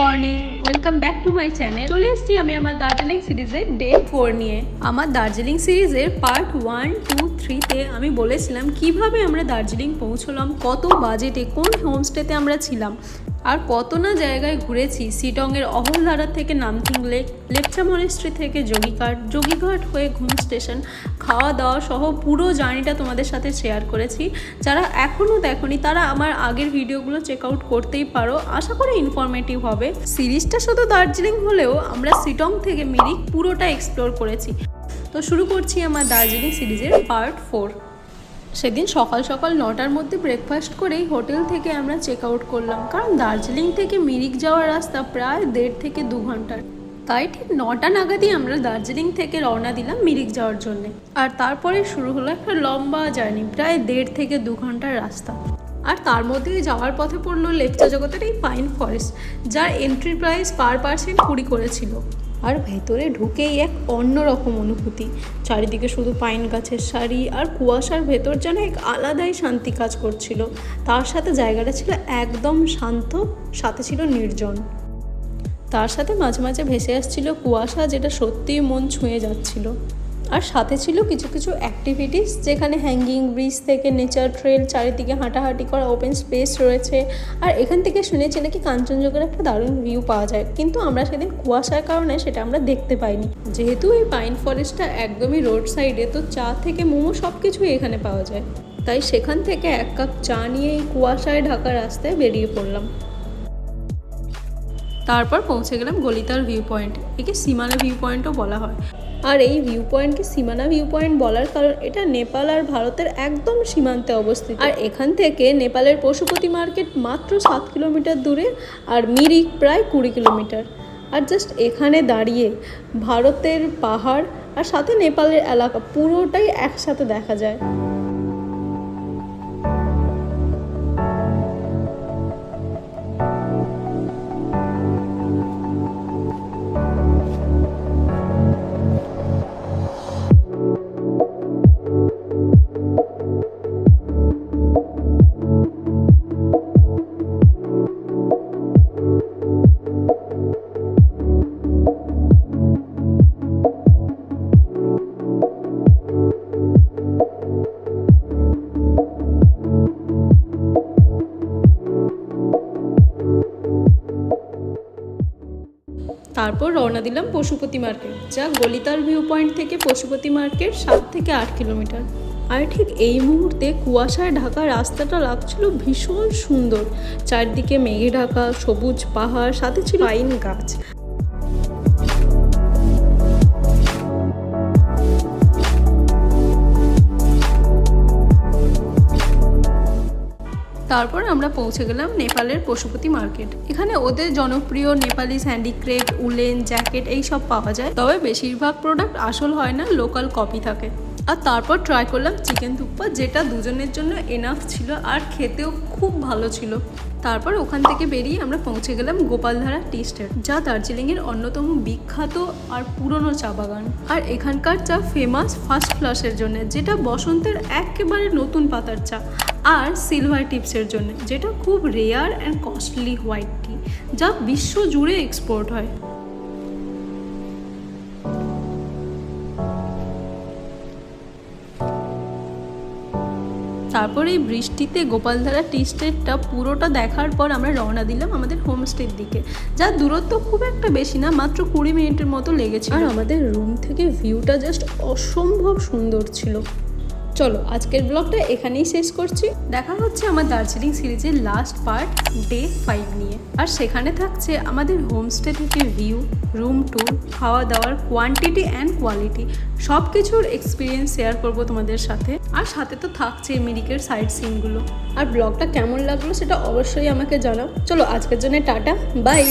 Morning welcome back to my channel চলে এসেছি আমি আমার দার্জিলিং সিরিজের ডে ফোর নিয়ে। আমার দার্জিলিং সিরিজের পার্ট ওয়ান টু থ্রিতে আমি বলেছিলাম কীভাবে আমরা দার্জিলিং পৌঁছলাম, কত বাজেটে, কোন হোমস্টেতে আমরা ছিলাম। আর কত না জায়গায় ঘুরেছি সিটংয়ের অহলধারা থেকে নামথিং লেক লেপচা মনেস্ট্রি থেকে যোগীঘাট যোগীঘাট হয়ে ঘুম স্টেশন খাওয়া দাওয়া সহ পুরো জার্নিটা তোমাদের সাথে শেয়ার করেছি। যারা এখনও দেখনি, তারা আমার আগের ভিডিওগুলো চেক আউট করতেই পারো। আশা করি ইনফরমেটিভ হবে। সিরিজটা শুধু দার্জিলিং হলেও আমরা সিটং থেকে মিরিক পুরোটা এক্সপ্লোর করেছি। তো শুরু করছি আমার দার্জিলিং সিরিজের পার্ট ফোর সেদিন সকাল সকাল নটার মধ্যে ব্রেকফাস্ট করেই হোটেল থেকে আমরা চেক আউট করলাম। কারণ দার্জিলিং থেকে মিরিক যাওয়ার রাস্তা প্রায় দেড় থেকে দু ঘণ্টার। তাই ঠিক নটা নাগাদই আমরা দার্জিলিং থেকে রওনা দিলাম মিরিক যাওয়ার জন্য। আর তারপরে শুরু হলো একটা লম্বা জার্নি, প্রায় দেড় থেকে দু ঘণ্টার রাস্তা। আর তার মধ্যে যাওয়ার পথে পড়ল লেকচা জগতের এই পাইন ফরেস্ট যার এন্ট্রি প্রাইস পার পার্সেন্ট কুড়ি করেছিল। আর ভেতরে ঢুকেই এক অন্যরকম অনুভূতি। চারিদিকে শুধু পাইন গাছের সারি আর কুয়াশার ভেতর যেন এক আলাদাই শান্তি কাজ করছিল। তার সাথে জায়গাটা ছিল একদম শান্ত, সাথে ছিল নির্জন। তার সাথে মাঝে মাঝে ভেসে আসছিল কুয়াশা যেটা সত্যিই মন ছুঁয়ে যাচ্ছিল। আর সাথে ছিল কিছু কিছু অ্যাক্টিভিটিস যেখানে হ্যাঙ্গিং ব্রিজ থেকে নেচার ট্রেল চারিদিকে হাঁটাহাঁটি করা ওপেন স্পেস রয়েছে। আর এখান থেকে শুনেছি নাকি কাঞ্চনজঙ্ঘার একটা দারুণ ভিউ পাওয়া যায়। কিন্তু আমরা সেদিন কুয়াশার কারণে সেটা আমরা দেখতে পাইনি। যেহেতু এই পাইন ফরেস্টটা একদমই রোড সাইডে তো চা থেকে মোমো সব কিছুই এখানে পাওয়া যায়। তাই সেখান থেকে এক কাপ চা নিয়ে এই কুয়াশায় ঢাকা রাস্তায় বেরিয়ে পড়লাম। তারপর পৌঁছে গেলাম গলিতার ভিউ পয়েন্ট একে সীমানা ভিউ পয়েন্টও বলা হয়। আর এই ভিউ পয়েন্টকে সীমানা ভিউ পয়েন্ট বলার কারণ এটা নেপাল আর ভারতের একদম সীমান্তে অবস্থিত। আর এখান থেকে নেপালের পশুপতি মার্কেট মাত্র সাত কিলোমিটার দূরে আর মিরিক প্রায় কুড়ি কিলোমিটার। আর জাস্ট এখানে দাঁড়িয়ে ভারতের পাহাড় আর সাথে নেপালের এলাকা পুরোটাই একসাথে দেখা যায়। তারপর রওনা দিলাম পশুপতি মার্কেট যা গলিতার ভিউ পয়েন্ট থেকে পশুপতি মার্কেট সাত থেকে আট কিলোমিটার। আর ঠিক এই মুহূর্তে কুয়াশায় ঢাকা রাস্তাটা লাগছিল ভীষণ সুন্দর। চারদিকে মেঘে ঢাকা, সবুজ পাহাড়, সাথে ছিল পাইন গাছ। তারপর আমরা পৌঁছে গেলাম নেপালের পশুপতি মার্কেট। এখানে ওদের জনপ্রিয় নেপালি স্যান্ডিক্রেট, উলেন, জ্যাকেট এই সব পাওয়া যায়। তবে বেশিরভাগ প্রোডাক্ট আসল হয় না লোকাল কপি থাকে। আর তারপর ট্রাই করলাম চিকেন থুপ্পা যেটা দুজনের জন্য এনাফ ছিল আর খেতেও খুব ভালো ছিল। তারপর ওখান থেকে বেরিয়ে আমরা পৌঁছে গেলাম গোপালধারা টি স্টেট যা দার্জিলিংয়ের অন্যতম বিখ্যাত আর পুরনো চা বাগান। আর এখানকার চা ফেমাস ফার্স্ট ক্লাসের জন্য, যেটা বসন্তের একেবারে নতুন পাতার চা, আর সিলভার টিপসের জন্য, যেটা খুব rare and costly white tea যা বিশ্ব জুড়ে এক্সপোর্ট হয়। তারপর এই বৃষ্টিতে গোপালধারা টি স্টেটটা পুরোটা দেখার পর আমরা রওনা দিলাম আমাদের হোমস্টের দিকে। যার দূরত্ব খুব একটা বেশি না, মাত্র কুড়ি মিনিটের মতো লেগেছে আর আমাদের রুম থেকে ভিউটা জাস্ট অসম্ভব সুন্দর ছিল। চলো, আজকের ব্লগটা এখানেই শেষ করছি। দেখা হচ্ছে আমার দার্জিলিং সিরিজের লাস্ট পার্ট ডে ফাইভ নিয়ে। আর সেখানে থাকছে আমাদের হোমস্টে থেকে ভিউ রুম ট্যুর খাওয়া দাওয়ার কোয়ান্টিটি অ্যান্ড কোয়ালিটি সব কিছুর এক্সপিরিয়েন্স শেয়ার করব তোমাদের সাথে। আর সাথে তো থাকছে মিরিকের সাইড সিনগুলো আর ব্লগটা কেমন লাগল সেটা অবশ্যই আমাকে জানাও। চলো, আজকের জন্য টাটা বাই